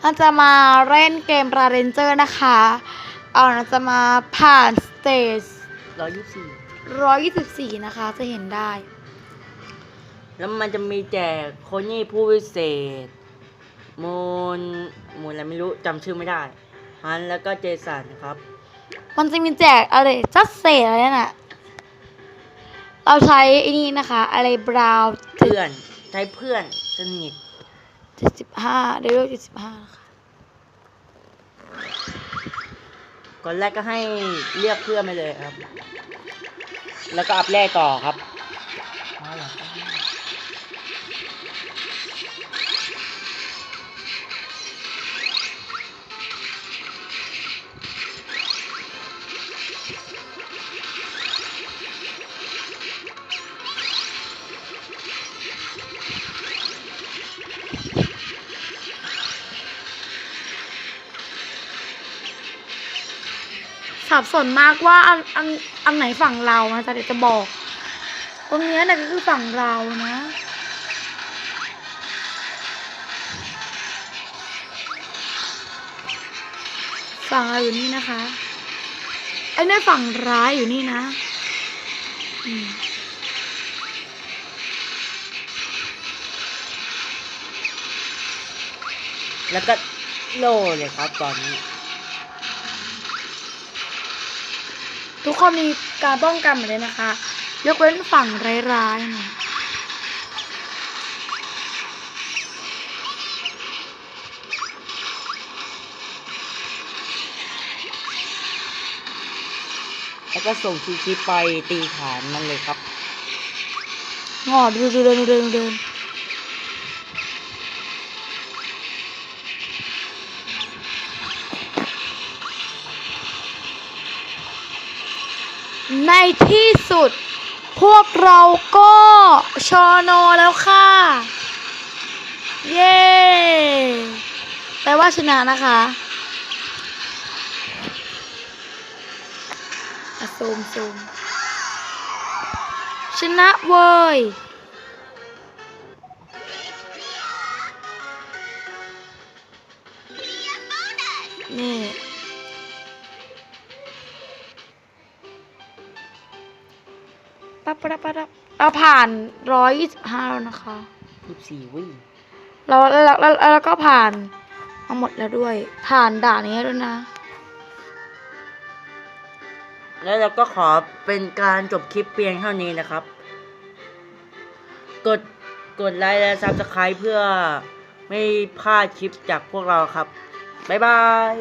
เราจะมาเล่นเกมราเรนเจอร์นะคะ เอาเราจะมาผ่านสเตจร้อยยี่สิบสี่124นะคะ จะเห็นได้ แล้วมันจะมีแจกโคนี่ผู้วิเศษ มูล มูลอะไรไม่รู้จำชื่อไม่ได้ฮันแล้วก็เจสันครับ มันจะมีแจกอะไรจัสเซอะไรนั่นน่ะ เราใช้ไอ้นี่นะคะ อะไรบราวน์เพื่อน ใช้เพื่อนสนิท เจ็ดสิบห้าเดเวลเจ็ดสิบห้าค่ะก่อนแรกก็ให้เรียกเพื่อนไปเลยครับ แล้วก็อัพแรกต่อครับ สับสนมากว่าอันอันอันไหนฝั่งเรานะแต่เดี๋ยวจะบอก ตรงเนี้ยนะก็คือฝั่งเรานะ ฝั่งเราอยู่นี่นะคะไอ้นี่นฝั่งร้ายอยู่นี่นะแล้วก็โล่เลยครับตอนนี้ ทุกคนมีการป้องกันหมดเลยนะคะ ยกเว้นฝั่งร้ายๆนะแล้วก็ส่งชีชิไปตีฐานมันเลยครับงอดูดูเดินดูเดินดูเดิน ในที่สุด พวกเราก็ชอนอแล้วค่ะ เย้แปลว่าชนะนะคะอะซูมซูมชนะเว้ยนี่ ปั๊บปั๊บปั๊บปั๊บเราผ่านร้อยยี่สิบห้าแล้วนะคะยี่สี่วิ่งเราแล้วแล้วแล้วก็ผ่านมาหมดแล้วด้วย ผ่านด่านนี้ด้วยนะ แล้วเราก็ขอเป็นการจบคลิปเพียงเท่านี้นะครับ กดกดไลค์และซับสไคร b e เพื่อไม่พลาดคลิปจากพวกเราครับ บ๊ายบาย